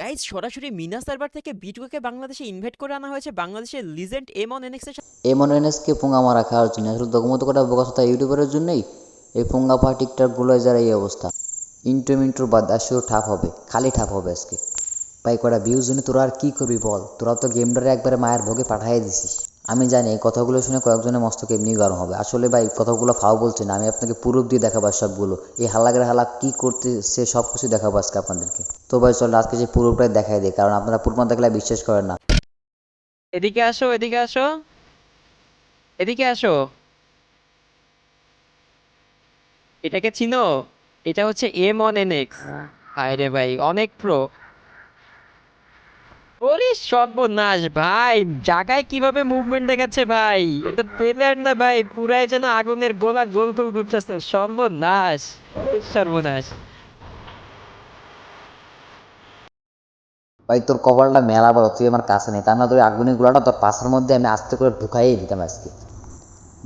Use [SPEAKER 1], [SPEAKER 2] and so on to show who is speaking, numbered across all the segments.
[SPEAKER 1] Guys সরাসরি Mina server থেকে বিটুকে বাংলাদেশে ইনভাইট করে আনা হয়েছে বাংলাদেশের লিজেন্ড এমন এনএক্স এর
[SPEAKER 2] এমন কে পুঙ্গা মারা খাওয়ার জন্য। আসলে দগমত কটা বোকাসতা ইউটিউবারের জন্যই এই পুঙ্গা পা টিকটকগুলো যারা এই অবস্থা। ইন্ট্রো মিন্ট্রো বাদ আসলে ঠাপ হবে। খালি ঠাপ হবে আজকে। ভাই, কটা ভিউজ জন্য তোরা আর কি করবি বল? তোরা তো গেমটারে একবারে মায়ের ভোগে পাঠিয়ে দিছিস। আমি জানি এই কথাগুলো শুনে কয়েকজনের মস্তক এমনি গরম হবে। আসলে ভাই কথাগুলো ফাও বলছে না আমি আপনাকে প্রুফ দিয়ে দেখাবো সবগুলো। এই হাল্লাগের হালা কী করতে সে সব কিছু দেখাবো আজকে আপনাদেরকে। তো ভাই চল আজকে যে প্রুফটাই দেখাই দিই কারণ আপনারা প্রুফ না দেখলে বিশ্বাস করেন না।
[SPEAKER 1] এদিকে আসো এদিকে আসো। এদিকে আসো। এটাকে চিনো? এটা হচ্ছে এম অন এনএক্স আরে ভাই অনেক প্রো ওরে সর্বনাশ, ভাই। জায়গায় কীভাবে মুভমেন্ট দেখাচ্ছে, ভাই? এটা না, ভাই? পুরাই যেন আগুনের গোলা গোল গোল ঘুরতেছে। সর্বনাশ সর্বনাশ।
[SPEAKER 2] ভাই, তোর কপালটা মেলা তুই আমার কাছে নেই। তা না আগুনের গুলাটা তোর পাশের মধ্যে আমি আস্তে করে ঢুকাইয়ে দিতাম আজকে।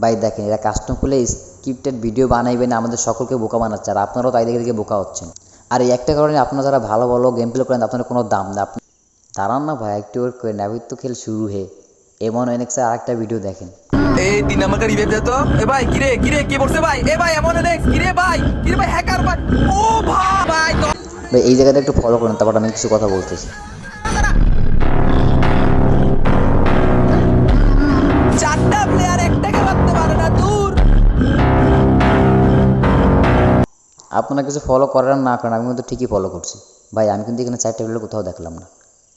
[SPEAKER 2] ভাই, দেখেন, এরা কাস্টম খুলে স্ক্রিপ্টেড ভিডিও বানাইবেন আমাদের সকলকে বোকা বানাচ্ছে, আর আপনারাও তাই দেখে দেখে বোকা হচ্ছেন। আর এই একটা কারণে আপনারা যারা ভালো ভালো গেম প্লে করেন আপনার কোনো দাম না না ভাই একটু ওয়েট করেন আবার তো খেল শুরু হে। এমন এনএক্সে আর একটা ভিডিও দেখেন।
[SPEAKER 3] এই তিন নাম্বার তো। এ ভাই কিরে কিরে কি বলছে ভাই? এ ভাই এমন নেক্সট কিরে ভাই কিরে ভাই হ্যাকার ভাই। ও ভাই ভাই
[SPEAKER 2] এই জায়গাটা একটু ফলো করেন তারপর আমি কিছু কথা বলতেছি।
[SPEAKER 3] চারটা প্লেয়ার একটাকে মারতে পারে না দূর।
[SPEAKER 2] আপনারা কিছু ফলো করেন না করেন আমি কিন্তু ঠিকই ফলো করছি। ভাই আমি কিন্তু এখানে চারটা পিলার কোথাও দেখলাম না।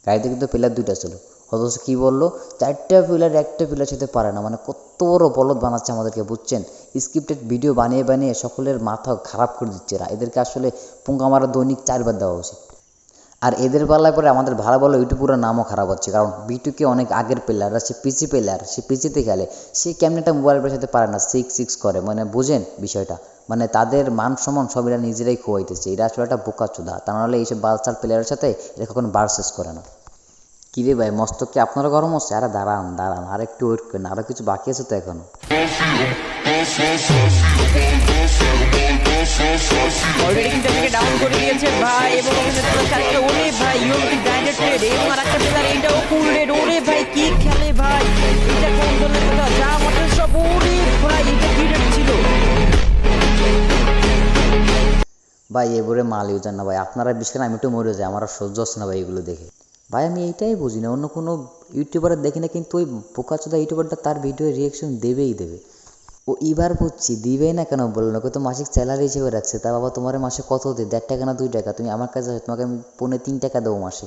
[SPEAKER 2] গাড়িতে কিন্তু পিলার দুইটা ছিল। অথচ কী বলল? চারটা পিলার, একটা পিলার সাথে পারে না। মানে কত বড় বলদ বানাচ্ছে আমাদেরকে, বুঝছেন? স্ক্রিপ্টেড ভিডিও বানিয়ে বানিয়ে সকলের মাথা খারাপ করে দিচ্ছে এরা। এদেরকে আসলে পুঙ্গা মারা দৈনিক চারবার দেওয়া উচিত। আর এদের বেলায় পরে আমাদের ভালো ভালো ইউটিউবের নামও খারাপ হচ্ছে। কারণ বিটুকে অনেক আগের প্লেয়ার আর সে পিসি প্লেয়ার সে পিসিতে খেলে। সে কেমন একটা মোবাইল সাথে পারে না? সিক্স সিক্স করে। মানে বুঝেন বিষয়টা। মানে তাদের মান সম্মান সব এরা নিজেরাই খোয়াইতেছে। এরা আসলে একটা বোকা চোদা তা নাহলে এইসব বালসার প্লেয়ারের সাথে এরা কখনো বার্সেস করে না। কী রে ভাই মস্তক কি আপনারা গরম হচ্ছে আরে দাঁড়ান দাঁড়ান আর একটু ওয়েট করেন আরও কিছু বাকি আছে তো এখনও।
[SPEAKER 1] অলরেডি কিন্তু এটাকে ডাউন করে দিয়েছে ভাই এবং এখানে ওরে ভাই ইউএমপি গ্রাইন্ডার ট্রেড এবং আরেকটা প্লেয়ার এটাও ফুল রেড ওরে ভাই কি খেলে ভাই? এটা কোন ধরনের কথা? যা মতো সব ওরে ভাই এটা কি রেড ছিল?
[SPEAKER 2] ভাই এবারে মাল ইউজার না ভাই আপনারা বিশেষ করে আমি একটু মরে যাই আমার সহ্য হচ্ছে না ভাই এগুলো দেখে। ভাই, আমি এইটাই বুঝি না। অন্য কোনো ইউটিউবারের দেখি না, কিন্তু ওই বোকাচোদা ইউটিউবারটা তার ভিডিও রিয়াকশন দেবেই দেবে। ও এবার বুঝছি, দিবেই না কেন বলল না? তো মাসিক স্যালারি হিসেবে রাখছে। তা বাবা, তোমার মাসে কত দিই দেড় টাকা না দুই টাকা? তুমি আমার কাছে তোমাকে আমি পৌনে তিন টাকা দেবো মাসে।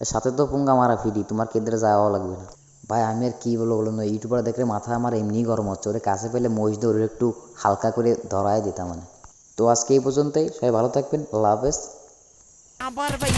[SPEAKER 2] আর সাথে তো পুঙ্গা মারা ফিরি, তোমার কেন্দ্রে যাওয়াও লাগবে না। ভাই, আমি আর কী বলব বলো না ইউটিউবার দেখলে মাথা আমার এমনি গরম হচ্ছে। ওরে কাছে পেলে মহিষ দিয়ে একটু হালকা করে ধরায় দিতাম মানে। তো আজকে এই পর্যন্তই, সবাই ভালো থাকবেন লাভ
[SPEAKER 1] আবার ভাই।